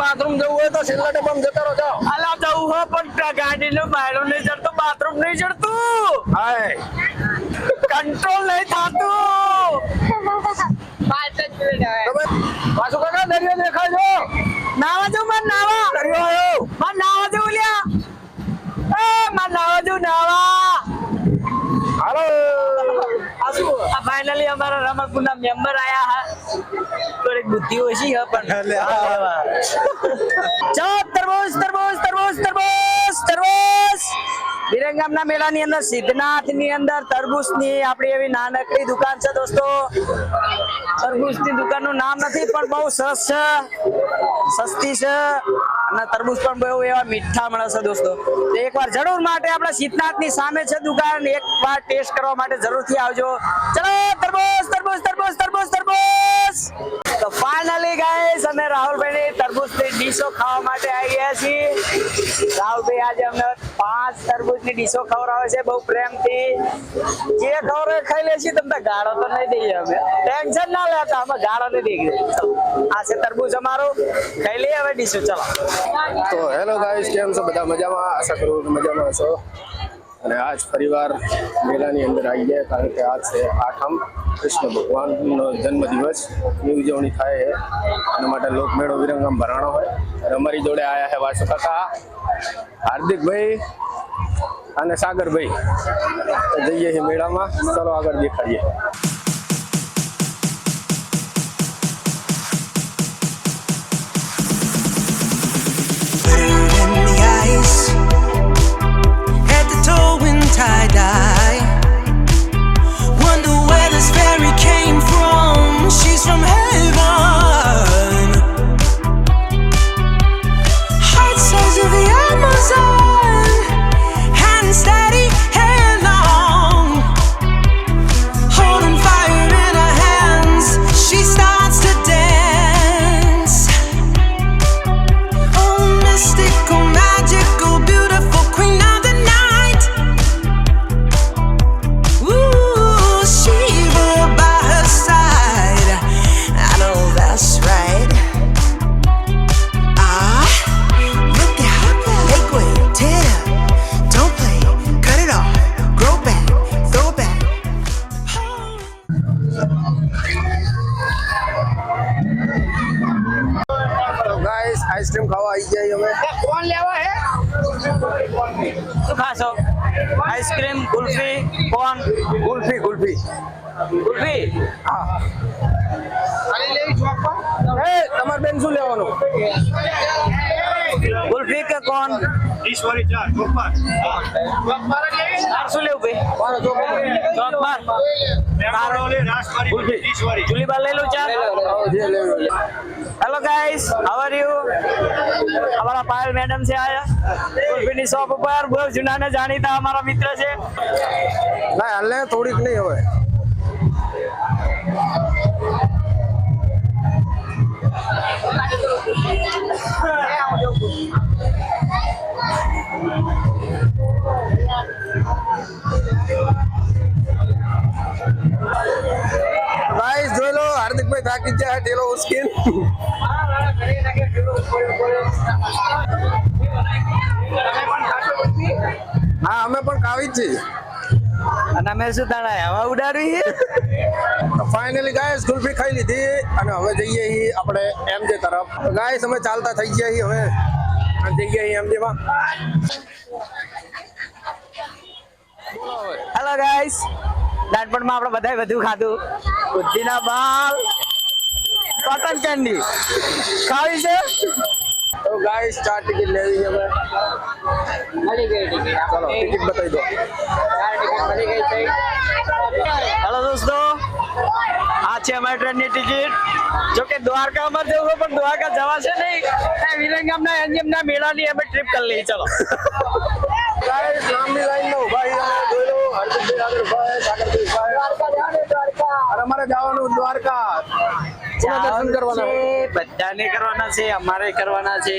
Bathroom જવું હોય તો છેલ્લા ડબ્બામાં જતા રહો જાઓ. અલા જવું હો પણ ગાડી નું બાયરો નહીં ચડતું બાથરૂમ નહીં ચડતું. હાય. કંટ્રોલ નહીં થતું. પાછું કાકા દરિયો દેખાય નાવા જવું મને નાવા. દરિયો આવ્યો. મને નાવા જવું લ્યા એ મને નાવા જવું નાવા. હાલો. ફાઇનલી અમારા રમતપુરના મેમ્બર આયા હા. થોડીક બુદ્ધિ ઓછી હે પણ ચો તરબૂચ તરબૂચ તરબૂચ તરબૂચ તરબૂચ વિરંગામના મેળાની અંદર સિદ્ધનાથની અંદર તરબૂચની આપણી એવી નાનકડી દુકાન છે દોસ્તો. તરબૂચની દુકાનનું નામ નથી પણ બહુ સરસ છે. સસ્તી છે. અને તરબૂચ પણ બહુ એવા મીઠા મળશે દોસ્તો. તો એકવાર જરૂર માટે આપણે સિદ્ધનાથની સામે છે દુકાન, એકવાર ટેસ્ટ કરવા માટે જરૂરથી આવજો. ચલો, તરબૂચ તરબૂચ તરબૂચ તરબૂચ તરબૂચ! તો ફાઇનલી ગાઈસ અમે રાહુલભાઈની તરબૂચની ડીશો ખાવા માટે આવી ગયા છીએ. રાહુલભાઈ, આજે અમને પાંચ તરબૂચની ડીશો ખવડાવે છે, બહુ પ્રેમથી. જે ખવડાવે ખાઈ લે લેશી તમને ગાળો તો નહીં દઈએ અમે. ટેન્શન ના લેતા અમે ગાળો નહીં દઈએ. આ છે તરબૂચ અમારું. ખાઈ લઈએ હવે ડીશો, ચલો. તો હેલો ગાઈસ, કેમ છો? બધા મજામાં? આશા કરું મજામાં છો અને આજ ફરીવાર મેળાની અંદર આવી ગયા કારણ કે આજ છે આઠમ કૃષ્ણ ભગવાનનો જન્મદિવસ. ની ઉજવણી થાય છે. એના માટે લોકમેળો વિરંગમ ભરાણો હોય. અને અમારી જોડે આયા છે વાસુ કાકા, હાર્દિકભાઈ અને સાગરભાઈ. જઈએ છીએ મેળામાં. ચલો આગળ દેખાડીએ. Tie dye. Wonder where this fairy came from. She's from ice cream kulfi cone kulfi kulfi kulfi હા. એ તમારે બેન શું લેવાનું? કુલ્ફી કે કોણ ઈશ્વરી ચાર તાર શું લેવું ભાઈ? ચોકબાર મેંગોડોલી કુલ્ફી. ઈશ્વરી. જુલી બાર લઈ લઉં ચાર. લે. Hello guys how are you અમારા પાયલ મેડમ છે આયા કુલ્ફીની શોપ ઉપર. બહુ જૂના ને જાણીતા અમારા મિત્ર છે. ના હાલે થોડીક નહીં હવે. ગાઈસ હાર્દિકભાઈ થાકી ગયા ઢેલો ઉસ્કીન હા અમે પણ કાવી જ છીએ. અને અમે શું તારા હવા ઉડાડી ફાઇનલી ગાઈસ કુલ્ફી ખાઈ લીધી અને હવે જઈએ છીએ આપણે એમજે તરફ. ગાયસ અમે ચાલતા થઈ ગયા છીએ હવે. જઈએ છીએ એમજે માં. હેલો ગાઈસ નાનપણમાં આપણે બધાય બધું ખાધું. બુદ્ધિના બાલ. કોટન કેન્ડી ખાવી છે? તો ગાઈસ ચાર ટિકિટ લેવી છે મળી ગઈ ટિકિટ ચલો ટિકિટ બતાવી દો. મળી ગઈ છે. હેલો દોસ્તો. આ છે અમારી ટ્રેનની ટિકિટ. જો કે દ્વારકા જવું પણ દ્વારકા જવાશે નહીં. એ વિરંગામના એન્જિમના મેળાની અમે ટ્રીપ કરી લઈ ચલો. ગાઈસ લાંબી લાઈનમાં અમારે જવાનું દ્વારકા. દર્શન કરવાના છે, બધાને કરવાના છે અમારે કરવાના છે.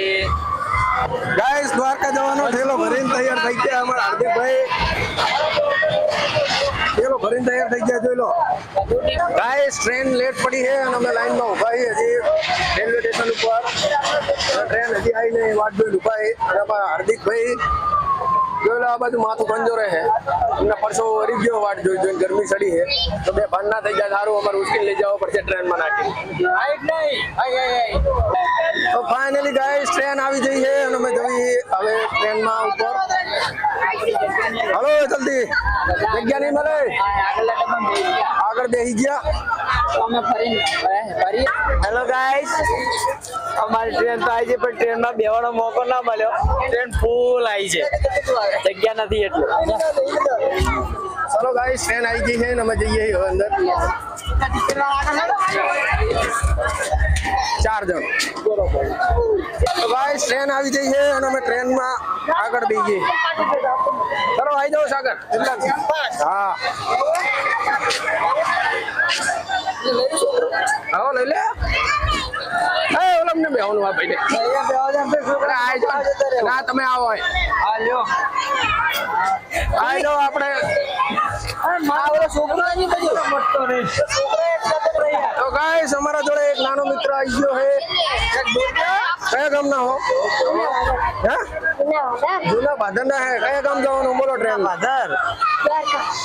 ગાઈસ દ્વારકા જવાનો ઠેલો ભરીને તૈયાર થઈ ગયા અમારા હાર્દિકભાઈ. જો ભરીને તૈયાર થઈ ગયા જોઈ લો. ગાઈસ ટ્રેન લેટ પડી છે અને અમે લાઈનમાં છીએ હજી રેલવે સ્ટેશન ઉપર. ટ્રેન હજી આવી નહીં વાટ જોઈને ઊભા છે અમારા હાર્દિકભાઈ જોઈ લો આ બાજુ માથું કંજોરે છે. એમને પરસો વરી ગયો વાટ જોઈ જોઈને ગરમી ચડી છે. તો બે ભાન ના થઈ જાય સારું અમારે ઉચકીને લઈ જવા પડશે ટ્રેનમાં નાખી તો ફાઇનલી ગાઈસ ટ્રેન આવી ગઈ છે અને અમે જઈએ હવે ટ્રેનમાં ઉપર. હલો જલ્દી. જગ્યા નહીં મળે. આગળ બેસી ગયા. હેલો ગાઈસ અમારી ટ્રેન તો આવી છે પણ ટ્રેનમાં બેવાનો મોકો ના મળ્યો. ટ્રેન ફૂલ આવી છે. જગ્યા નથી એટલે. ચલો ગાઈસ ટ્રેન આવી ગઈ છે અને અમે જઈએ હવે અંદર. ચાર જણ. તો ગાઈસ ટ્રેન આવી ગઈ છે અને અમે ટ્રેનમાં આગળ બેસી ચલો આવી જાઓ સાગર. હા. આ અરે ના, તમે આવો જાઓ આપણે. તો ગાઈસ અમારા જોડે એક નાનો મિત્ર આવી ગયો છે. કયા ગામના હો? હે? જૂના ભાદરના હે. કયા ગામ જવાનું? બોલો ટ્રેન ભાદર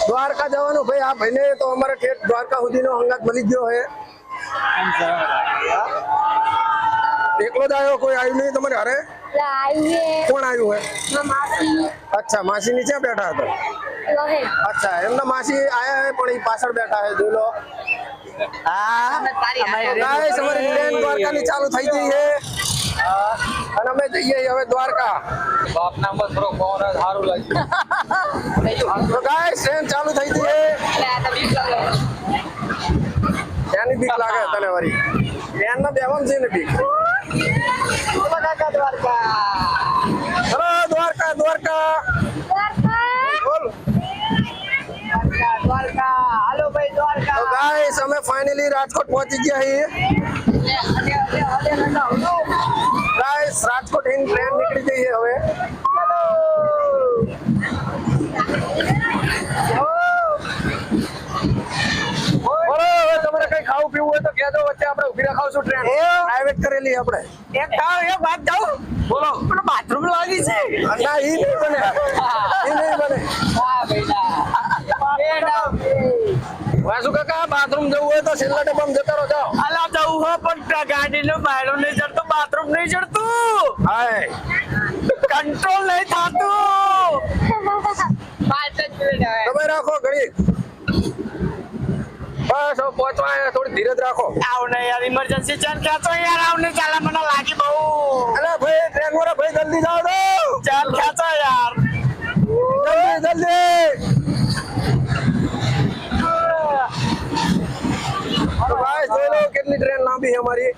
દ્વારકા જવાનું. ભાઈ, આ ભાઈને તો અમારે ઠેઠ દ્વારકા સુધીનો હંગાત મળી ગયો છે. એકલો જ આવ્યો કોઈ આવ્યું નહીં તમારે અરે કોણ આવ્યું હે અચ્છા માસી નીચે બેઠા હતા? અચ્છા એમના માસી આયા હે પણ એ પાછળ બેઠા હે જોઈ લો. ચાલુ થઈ ગઈ છે અને અમે જઈએ હવે દ્વારકા. તો ગાઈસ ટ્રેન ચાલુ થઈ ગઈ છે ત્યાંની બીક લાગે તને વરી ટ્રેનમાં બેવાનું છે ને બીક? દ્વારકા દ્વારકા ગાઈસ અમે ફાઇનલી રાજકોટ પહોંચી ગયા છીએ ગાઈસ રાજકોટ ઇન ટ્રેન નીકળી ગઈ છે હવે બોલો હવે તમારે કઈ ખાવું પીવું હોય તો કહેજો ઊભી રખાવશું ટ્રેન પ્રાઇવેટ કરેલી આપણે. એક કામ એક વાત જાઉં બોલો. પણ બાથરૂમ લાગી છે. ના ઈ નહીં બને. ઈ નહીં બને. વાસુ કાકા બાથરૂમ જવું હોય તો છેલ્લા ડબ્બામાં જતા રહો જાઓ. અલા જવું હો પણ ગાડીનું બાયણું નહીં ચડતું બાથરૂમ નહીં ચડતું. હાય. કંટ્રોલ નહીં થતું. તમે રાખો ઘડી બસ હવે પહોંચવા આવ્યા, થોડી ધીરજ રાખો. આવ ને યાર ઇમરજન્સી ચાલ ખેંચો યાર આવ ને ચાલે મને લાગી બહુ. અરે ભાઈ ટ્રેન વાળા ભાઈ જલ્દી જાઓ તો ચાલ ખેંચો યાર. જલ્દી જલ્દી. તો ભાઈ જોઈ લો કેટલી ટ્રેન લાંબી છે અમારી.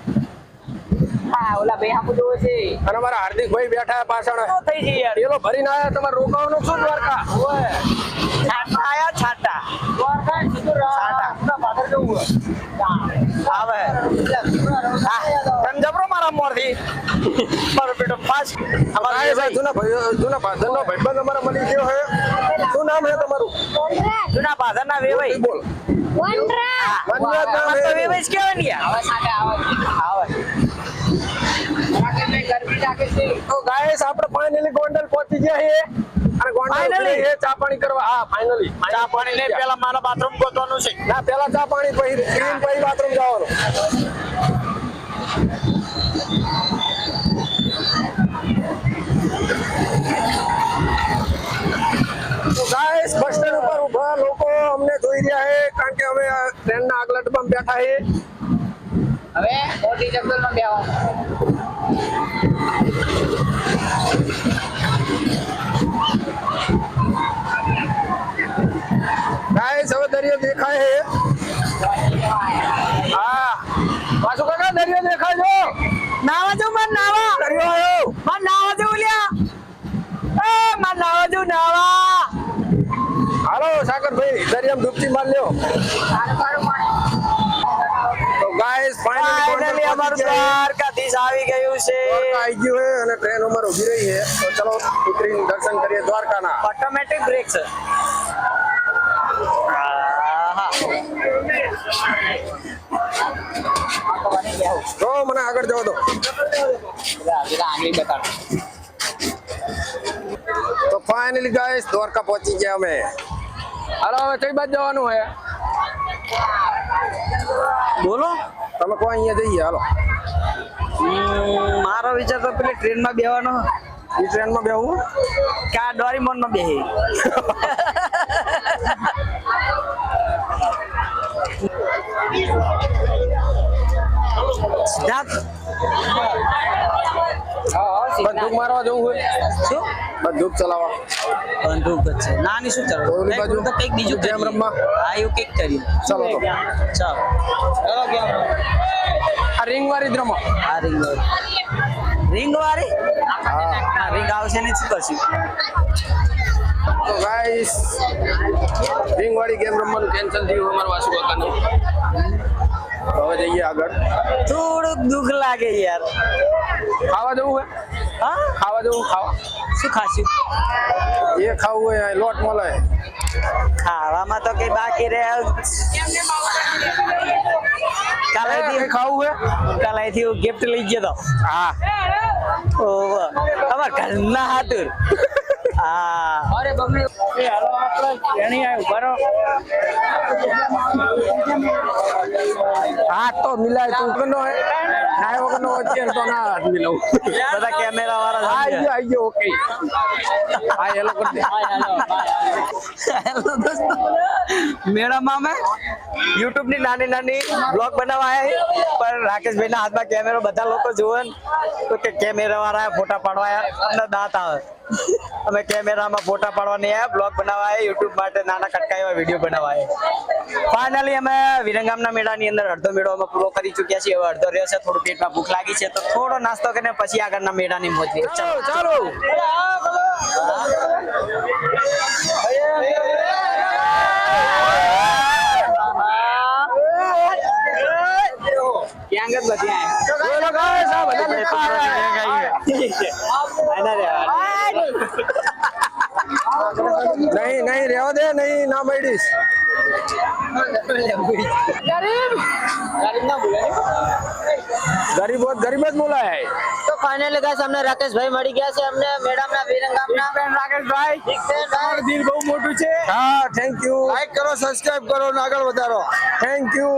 હા ઓલા ભાઈ હામું જોવે છે. અને અમારા હાર્દિક ભાઈ બેઠા પાછળ. શું થઈ ગઈ યાર? પેલો ભરીને તમારે રોકાવાનું શું દ્વારકા? છાટા આયા છાટા. આવે. તમ જબરો મારા મોરથી મારો બેટો ફાસ્ટ ભાઈ ભાઈ. જૂના ભાઈ જૂના ભાદરનો ભાઈબંધ અમારા મળી ગયો છે. શું નામ હે તમારું? જૂના બાધરના વેવાઈ. બોલ. વનરાજ. નામ અમારે તો વેવાઈ. જ કહેવાય ને આવે. આવે. તો ગાઈસ આપણે ફાઇનલી ગોંડલ પહોંચી ગયા છીએ. અને ગોંડલ Finally? ચા પાણી કરવા હા ફાઇનલી ચા પાણી નહીં પેલા મારા બાથરૂમ ગોતવાનું છે. ના પેલા ચા પાણી પછી પીને પછી બાથરૂમ જવાનું. ગાઈસ બસ સ્ટેન્ડ ઉપર ઊભા લોકો અમને જોઈ રહ્યા છે કારણ કે અમે ટ્રેનના આગલા ડબ્બામાં બેઠા છે હવે મોટી જંગલમાં બેવાનું ગાઈસ હવે દરિયો દેખાય છે હા પાછું કાકા દરિયો દેખાય છે નાવા જો મન નાવા દરિયો આવ્યો મન નાવા જો લ્યા એ મન નાવા જો નાવા હાલો સાગરભાઈ દરિયામાં ડૂબકી માર લ્યો તો ગાઈસ ફાઇનલી અમારું દ્વારકાધીશ આવી ગયું છે. આવી ગયું છે અને ટ્રેન અમાર ઊભી રહી છે. તો ચલો ઉતરીને દર્શન કરીએ દ્વારકાના. ઓટોમેટિક બ્રેક છે. તો મને આગળ જવા દો. તો ફાઇનલી ગાઈસ દ્વારકા પહોંચી ગયા અમે. હાલો હવે કઈ બાજુ જવાનું હે બોલો. તમે કોઈ અહીંયા જઈએ હાલો. મારો વિચાર તો પેલી ટ્રેનમાં બેવાનો. એ ટ્રેનમાં બેહવું કે આ ડોરીમોનમાં બેહી. સિદ્ધાર્થ બંદૂક મારવા જવું હોય. શું? બંદૂક ચલાવવા. બંદૂક જ છે. નાની શું ચાલો ઓલી બાજુ? તો કંઈક બીજું ગેમ રમવા? હા એવું કંઈક કરીએ. ચાલો તો ચાલો. આ રિંગ વાળી જ રમો. આ રિંગ રિંગ વાળી હા. હા રિંગ આવશે ને શું કરશું? તો ગાઈસ રિંગ વાળી ગેમ રમવાનું કેન્સલ થયું અમારા વાસુ કાકાનું. હવે જઈએ આગળ. થોડુંક દુઃખ લાગે યાર. ખાવા જવું હે? હા? ખાવા જવું ખાવા? શું ખાશું? એ ખાવું હોય લોટ મળે. ખાવામાં તો કઈ બાકી રહે. કાલે ખાવું હે કાલે હું ગિફ્ટ લઈ ગયો તો. હા. ઓહો. અમાર ઘરના હાથુર હા અરે બગડે એ હાલો આપણે એની આવ્યું બરો હાથ તો મિલાય તું. વગરનો હે ના વગરનો અત્યારે તો ના હાથ મિલાવું. બધા કેમેરા વાળા આઈ ગયો આઈ ગયો ઓકે હા હેલો કરી દે હેલો દોસ્તો. મેળામાં અમે યુટ્યુબની નાની નાની બ્લોગ બનાવવા આવ્યા પણ રાકેશભાઈ ના હાથમાં કેમેરો બધા લોકો જોવે તો કે કેમેરા વાળા ફોટા પાડવા અમને દાંત આવે. અમે કેમેરામાં ફોટા પાડવાની આવ્યા બ્લોગ બનાવવા યુટ્યુબ માટે નાના કટકા એવા વીડિયો બનાવવા ફાઇનલી અમે વિરંગામના મેળાની અંદર અડધો મેળો અમે પૂરો કરી ચૂક્યા છીએ. હવે અડધો રહ્યો છે થોડું પેટમાં ભૂખ લાગી છે તો થોડો નાસ્તો કરીને પછી આગળના મેળાની મોજ. લઈએ. ચાલો ચાલો. ક્યાં જ બધી આયા બોલો guys, આ બધા લોકો નહીં નહીં રહેવા દે નહીં ના મળીશ. ગરીબ. હોત ગરીબ જ બોલાય. તો ફાઇનલી ગાઈસ અમને રાકેશભાઈ મળી ગયા છે અમને મેડમના વિરંગામના. રાકેશભાઈ દિલ બહુ મોટું છે. હા થેન્ક યુ લાઈક કરો સબસ્ક્રાઇબ કરો અને આગળ વધારો. થેન્ક યુ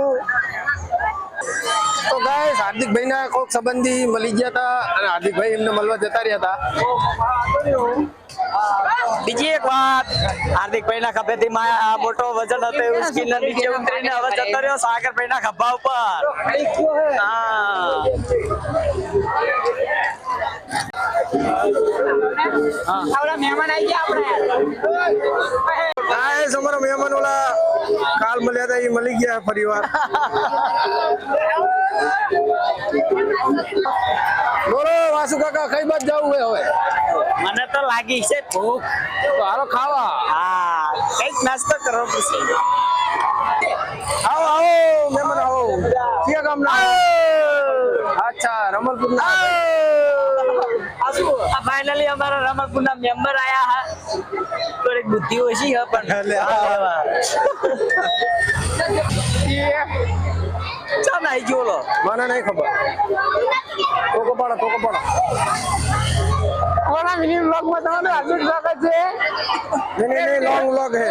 તો ગાઈસ હાર્દિકભાઈ ના કોઈક સંબંધી મળી ગયા હતા અને હાર્દિકભાઈ એમને મળવા જતા રહ્યા હતા. બીજી એક વાત હાર્દિકભાઈ ના ખભેથી માયા આ મોટો વજન હતો એવું ઉચકીને નીચે ઉતરીને હવે જતો રહ્યો સાગરભાઈ ના ખભા ઉપર. હા. આપણા મહેમાન આવી ગયા આપણે ગાઈસ મહેમાન ઓલા કાલ મળ્યા હતા એ મળી ગયા પરિવાર બોલો વાસુ કાકા કઈ બાજુ જવું હે હવે? મને તો લાગી છે ભૂખ. તો હાલો ખાવા. હા કંઈક નાસ્તો કરવો પડશે. આવો આવો મહેમાન આવો. કામ ના અચ્છા રમલપુર ના ફાઇનલી અમારા રમણપુર ના મેમ્બર આયા હા. થોડીક બુદ્ધિ ઓછી છે પણ ચાલ નાઈ ગયો મને નહીં ખબર. તો કપાડો તો પાડો. ઓલા માં તમારે હાજર સ્વાગત છે. નહીં लॉन्ग વ્લોગ હે.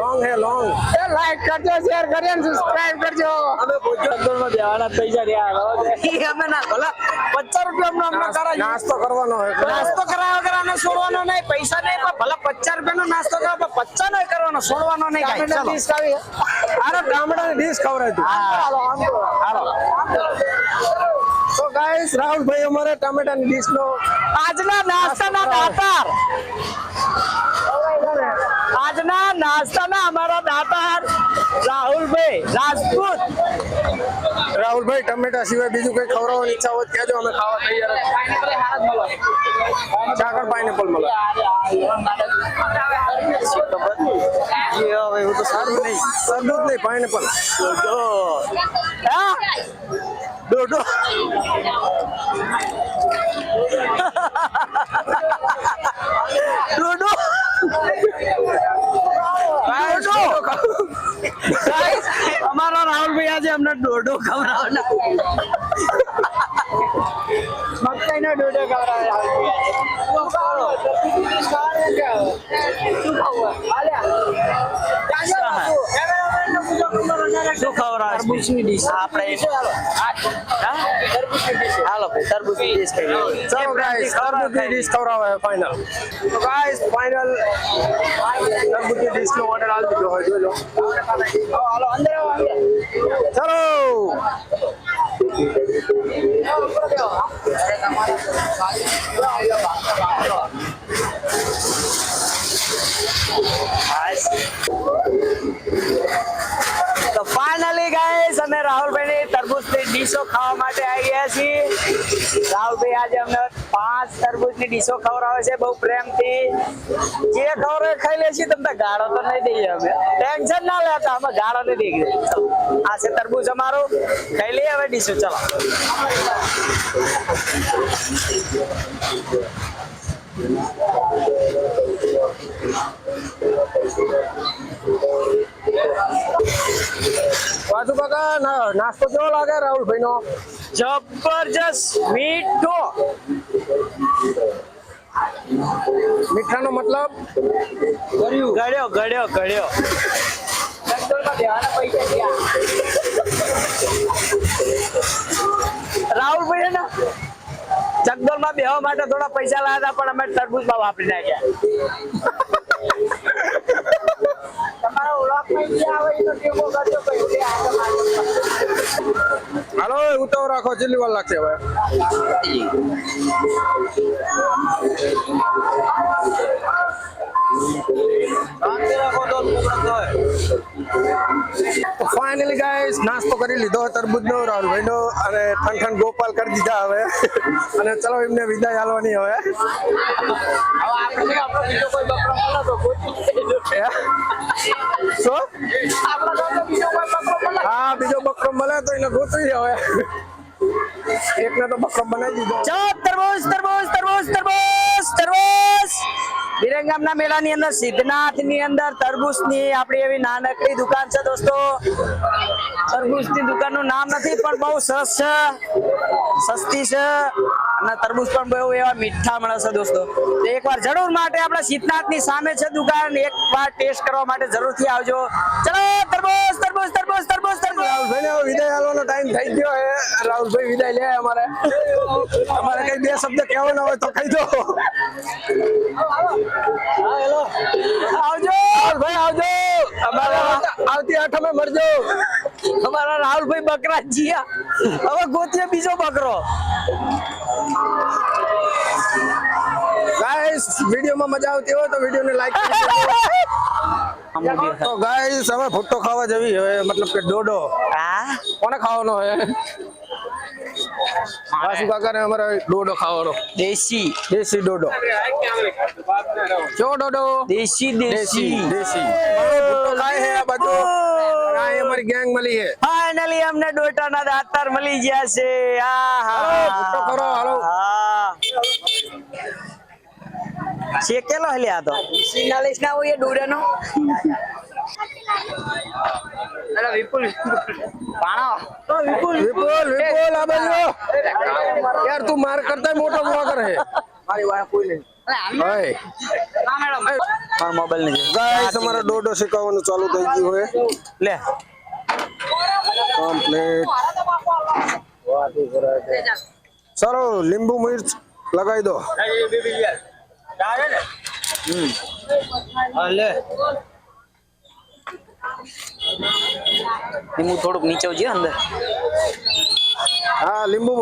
લોંગ હે લોંગ એ લાઈક કરજો શેર કરજો અને સબસ્ક્રાઇબ કરજો. અમે ભોજન બેવાના પૈસા રહ્યા અમે ના ભલા પચાસ રૂપિયા અમને અમને કરાવી નાસ્તો કરવાનો નાસ્તો કરાવ્યા વગર આને છોડવાનો નહીં પૈસા નહીં પણ ભલા પચાસ રૂપિયાનો નાસ્તો કરો પણ પચાસ નહીં કરવાનો છોડવાનો નહીં કાંઈ. ચાલો. ડીશ ખાવી અરે ગામડાની ડીશ ખવડાવી હાલો હાલો. ગાઈસ રાહુલભાઈ અમારે ટમેટાની ડીશનો આજના નાસ્તાના દાતાર. આજના નાસ્તાના અમારા દાતાર રાહુલભાઈ રાજપૂત. રાહુલભાઈ ટમેટા સિવાય બીજું કઈ ખવડાવવાની ઈચ્છા હોય કહેજો અમે ખાવા તૈયાર જ ચાકર પાઇનેપલ મળે. હું તો સારું નહીં. સરદૂત નહીં પાઇનેપલ હા? ડોડો Dodo. ડોડો Guys, અમારા ડોડો ખવડાવના મકાઈનો ડોડો ખવડાવે શું ખાવું? શું ખાવું? શું ખવડાવે તરબૂચની dish. આપણે હા? હાલો ભાઈ તરબૂચની ડીશ ખાઈ લઈએ. ચલો ગાઈસ તરબૂચની ડીશ ખવડાવે ફાઇનલ તો ગાઈસ ફાઇનલ તરબૂચની ડીશ નો ઓર્ડર આવી દીધો હોય જોઈ લો હાલો અંદર આવો અંદર ચલો તો અમે રાહુલભાઈની તરબૂચની ડીશો ખાવા માટે આવી ગયા છીએ. રાહુલભાઈ આજે અમને પાંચ તરબૂચની ડીશો ખવડાવે છે, બહુ પ્રેમથી. જે ખવડાવે ખાઈ છીએ તમને ગાળો તો નહીં દઈએ અમે. ટેન્શન ના લેતા અમે ગાળો નહીં દઈએ. આ છે તરબૂચ અમારું. ખાઈ લઈએ હવે ડીશો, ચલો. વાસુ કાકા નાસ્તો કેવો લાગે રાહુલભાઈ નો જબરજસ્ત મીઠો. મીઠાનો મતલબ? ગળ્યો ગળ્યો ગળ્યો રાહુલ ભાઈ ને ને ચકડોળમાં બેહવા માટે થોડા પૈસા લાવ્યા હતા પણ અમે તરબૂજમાં વાપરી નાખ્યા તમારા ઓળખમાં જે આવે એનો ટેકો કરજો ભાઈ એટલે આગળ હાલો ઉતાવ રાખો કેટલી વાર લાગશે હવે. ફાઇનલી ગાઈસ નાસ્તો કરી લીધો. તરબૂચનો રાહુલભાઈનો અને ઠંડ ગોપાલ કરી દીધા હવે. અને ચલો, એમને વિદાય હાલવાની હવે. એને ગોતવી હવે એકને તો બકમ બનાવી દીધો. ચલો તરબૂજ તરબૂજ તરબૂજ તરબૂજ તરબૂચ વિરંગામના મેળાની અંદર સિદ્ધનાથની અંદર તરબૂચની આપણી એવી નાનકડી દુકાન છે દોસ્તો. તરબૂચની દુકાનનું નામ નથી, પણ બહુ સરસ છે. સસ્તી છે. અને તરબૂચ પણ બહુ એવા મીઠા મળે છે દોસ્તો. તો એકવાર જરૂર માટે આપણા સિદ્ધનાથની સામે છે દુકાન એકવાર ટેસ્ટ કરવા માટે જરૂરથી આવજો. ચલો, તરબૂચ તરબૂચ તરબૂચ તરબૂચ તરબૂચ. રાહુલભાઈ વિદાય આલવાનો ટાઈમ થઈ ગયો હે રાહુલભાઈ વિદાય લે અમારે. અમારે કઈ બે શબ્દ કહેવાના હોય તો કહી દો. આવજો. રાહુલભાઈ આવજો. અમારા આવતી આઠમે મળજો અમારા રાહુલભાઈ બકરા જીયા હવે ગોતીએ બીજો બકરો. ગાઈસ વિડીયોમાં મજા આવતી હોય તો વિડીયોને લાઈક તો ગાઈસ હવે ભુટ્ટો ખાવા જવી હવે મતલબ કે ડોડો. હા. કોને ખાવાનો હે વાસુ કાકા ને અમારે ડોડો ખાવાનો. દેશી. દેશી ડોડો. કેવો ડોડો? દેશી દેશી. દેશી ખાય હે આ બાજુ? આ અમારી ગેંગ મળી હે? ફાઇનલી અમને ડોટાના દાતાર મળી ગયા છે. આહા. હાલો, ભુટ્ટો કરો, હાલો. હા. શેકેલો હલે આ તો? સિગ્નલિસ્ટ ના હોય ડોડાનો. અરે વિપુલ પાણો વિપુલ વિપુલ આ બાજુ યાર તું માર કરતા મોટો બ્લોગર હે ઓય મારા મોબાઈલ ને ગાઈસ અમારે ડોડો શીખવવાનું ચાલુ થઈ ગયું હોય લે કમ્પ્લીટ સારો લીંબુ મિર્ચ લગાવી દો હમ લે હું થોડુંક નીચે આવજે અંદર. હા લીંબુ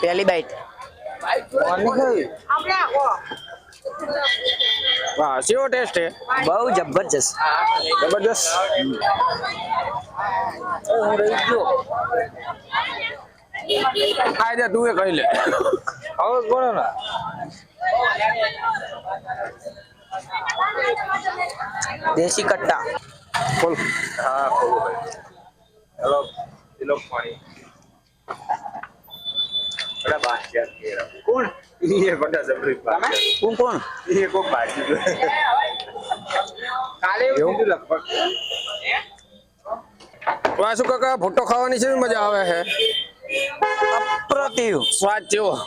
પહેલી બાઈટ હા કેવો ટેસ્ટ છે? બહુ જબરજસ્ત. જબરદસ્ત ખાઈ દે તું એ ખાઈ લે. હવે કોણ ના. દેશી કટ્ટા. બોલ. હા ખોલો ભાઈ. હેલો હેલો પાણી. અરે બાદ કોણ? એ બધા જબરી તમે? કોણ કોણ? એ કોક બાજુ કાલે એવું લગભગ. વાસુ કાકા ફોટો ખાવાની છે મજા આવે છે પ્રતિવ સ્વાદ જેવો.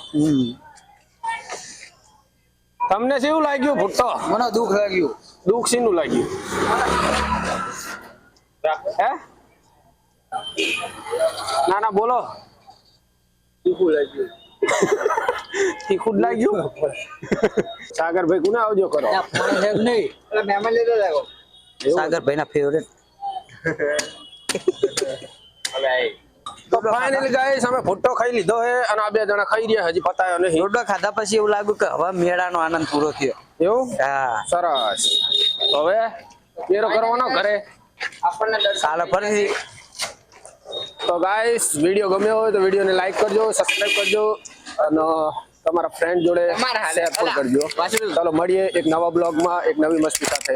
તમને શું લાગ્યું ભૂટો મને દુઃખ લાગ્યું. દુઃખ શીનું લાગ્યું? હે? ના ના બોલો. દુઃખ લાગ્યું. તીખું લાગ્યું? સાગરભાઈ કુને આવજો કરો? સાગરભાઈ ના ફેવરેટ તો ફાઇનલી ગાઈસ અમે ફૂટો ખાઈ લીધો હે અને આ બે જણા ખાઈ રહ્યા હજી પતાયો નહીં. રોડો ખાધા પછી એવું લાગ્યું કે હવે મેળાનો આનંદ પૂરો થયો. એવું? હા. સરસ. તો હવે પેરો કરવાનો ઘરે. આપણને કાલે તો ગાઈસ વીડિયો ગમ્યો હોય તો વિડીયોને લાઈક કરજો સબસ્ક્રાઇબ કરજો અને તમારા ફ્રેન્ડ જોડે. શેર પણ કરજો. ચાલો મળીએ એક નવા બ્લોગમાં એક નવી મસ્તી સાથે.